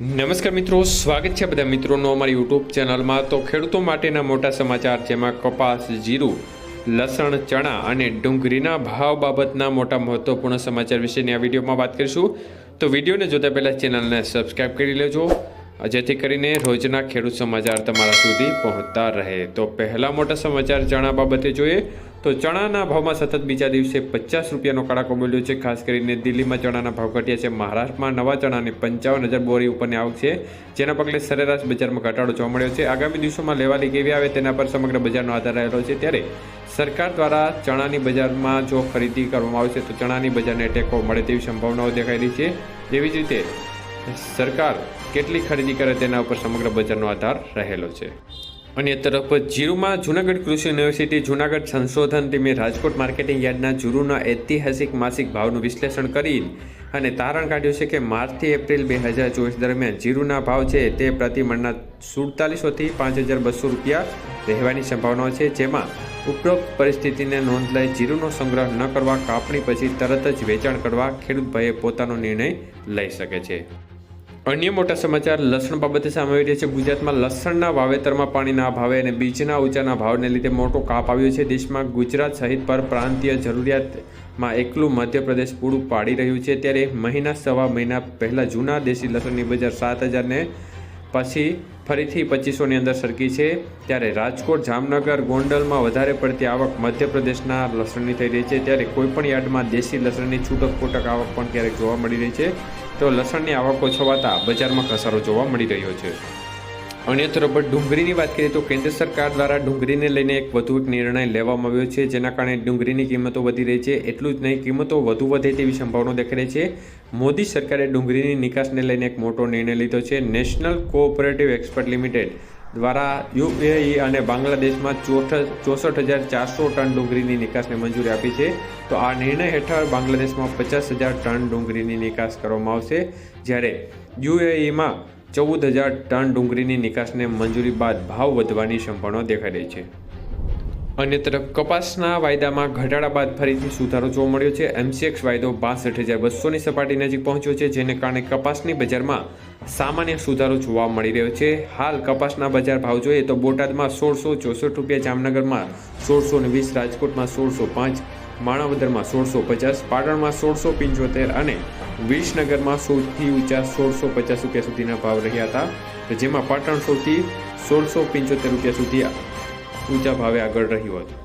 નમસ્કાર મિત્રો, સ્વાગત છે બધા મિત્રોનો અમારી યુટ્યુબ ચેનલમાં. તો ખેડૂતો માટેના મોટા સમાચાર જેમાં કપાસ, જીરું, લસણ, ચણા અને ડુંગળીના ભાવ બાબતના મોટા મહત્વપૂર્ણ સમાચાર વિશેની આ વિડીયોમાં વાત કરીશું. તો વિડીયોને જોતા પહેલાં ચેનલને સબસ્ક્રાઈબ કરી લેજો. જેથી કરીને રોજના ખેડૂત સમાચાર તમારા સુધી પહોંચતા રહે. તો પહેલા મોટા સમાચાર ચણા બાબતે જોઈએ તો ચણાના ભાવમાં સતત બીજા દિવસે પચાસ રૂપિયાનો કડાકો મળ્યો છે. ખાસ કરીને દિલ્હીમાં ચણાના ભાવ ઘટ્યા છે. મહારાષ્ટ્રમાં નવા ચણાની પંચાવન હજાર બોરી ઉપરની આવક છે. જેના પગલે સરેરાશ બજારમાં ઘટાડો જોવા મળ્યો છે. આગામી દિવસોમાં લેવાલી કેવી આવે તેના પર સમગ્ર બજારનો આધાર રહેલો છે. ત્યારે સરકાર દ્વારા ચણાની બજારમાં જો ખરીદી કરવામાં આવશે તો ચણાની બજારને ટેકો મળે તેવી સંભાવનાઓ દેખાઈ રહી છે. એવી જ રીતે સરકાર કેટલી ખરીદી કરે તેના ઉપર સમગ્ર બજારનો આધાર રહેલો છે. અન્ય તરફ, જીરુમાં જૂનાગઢ કૃષિ યુનિવર્સિટી જૂનાગઢ સંશોધન ટીમે રાજકોટ માર્કેટિંગ યાર્ડના જીરુના ઐતિહાસિક માસિક ભાવનું વિશ્લેષણ કરી અને તારણ કાઢ્યું છે કે માર્ચથી એપ્રિલ બે હજાર ચોવીસ દરમિયાન જીરુના ભાવ છે તે પ્રતિ મણના સુડતાલીસોથી પાંચ હજાર બસો રૂપિયા રહેવાની સંભાવના છે, જેમાં ઉપરોક્ત પરિસ્થિતિને નોંધ લઈ જીરુનો સંગ્રહ ન કરવા, કાપણી પછી તરત જ વેચાણ કરવા ખેડૂત ભાઈએ પોતાનો નિર્ણય લઈ શકે છે. અન્ય મોટા સમાચાર, લસણ બાબતે સામે આવી રહ્યા છે. ગુજરાતમાં લસણના વાવેતરમાં પાણીના અભાવે અને બીજના ઊંચાના ભાવને લીધે મોટો કાપ આવ્યો છે. દેશમાં ગુજરાત સહિત પર પ્રાંતીય જરૂરિયાતમાં એકલું મધ્યપ્રદેશ પૂરું પાડી રહ્યું છે. ત્યારે મહિના, સવા મહિના પહેલાં જૂના દેશી લસણની બજાર સાત હજારને પછી ફરીથી પચીસોની અંદર સરકી છે. ત્યારે રાજકોટ, જામનગર, ગોંડલમાં વધારે પડતી આવક મધ્યપ્રદેશના લસણની થઈ રહી છે. ત્યારે કોઈપણ યાર્ડમાં દેશી લસણની છૂટક ફૂટક આવક પણ ક્યારેક જોવા મળી રહી છે. તો લસણની આવક ઓછવાતા બજારમાં ઘસારો જોવા મળી રહ્યો છે. અન્ય તરફ ડુંગળીની વાત કરીએ તો કેન્દ્ર સરકાર દ્વારા ડુંગળીને લઈને એક વધુ એક નિર્ણય લેવામાં આવ્યો છે, જેના કારણે ડુંગળીની કિંમતો વધી રહી છે. એટલું જ નહીં, કિંમતો વધુ વધે તેવી સંભાવના દેખાઈ રહી છે. મોદી સરકારે ડુંગળીની નિકાસને લઈને એક મોટો નિર્ણય લીધો છે. નેશનલ કોઓપરેટિવ એક્સપર્ટ લિમિટેડ દ્વારા યુએઈ અને બાંગ્લાદેશમાં ચોસઠ ચોસઠ હજાર ચારસો ટન ડુંગળીની નિકાસને મંજૂરી આપી છે. તો આ નિર્ણય હેઠળ બાંગ્લાદેશમાં પચાસ હજાર ટન ડુંગળીની નિકાસ કરવામાં આવશે. જ્યારે યુએઈમાં ચૌદ હજાર ટન ડુંગળીની નિકાસને મંજૂરી બાદ ભાવ વધવાની સંભાવના દેખાઈ રહી છે. અન્ય તરફ કપાસના વાયદામાં ઘટાડા બાદ ફરીથી સુધારો જોવા મળ્યો છે. એમસીએક્સ વાયદો બાસઠ હજાર બસોની સપાટી નજીક પહોંચ્યો છે, જેને કારણે કપાસની બજારમાં સામાન્ય સુધારો જોવા મળી રહ્યો છે. હાલ કપાસના બજાર ભાવ જોઈએ તો બોટાદમાં સોળસો ચોસઠ રૂપિયા, જામનગરમાં સોળસો ને વીસ, રાજકોટમાં સોળસો પાંચ, માણાવદરમાં સોળસો પચાસ, પાટણમાં સોળસો પંચોતેર અને વિસનગરમાં સૌથી ઊંચા સોળસો પચાસ રૂપિયા સુધીના ભાવ રહ્યા હતા. જેમાં પાટણ સૌથી સોળસો પંચોતેર રૂપિયા સુધી ઊંચા ભાવે આગળ રહ્યું હતું.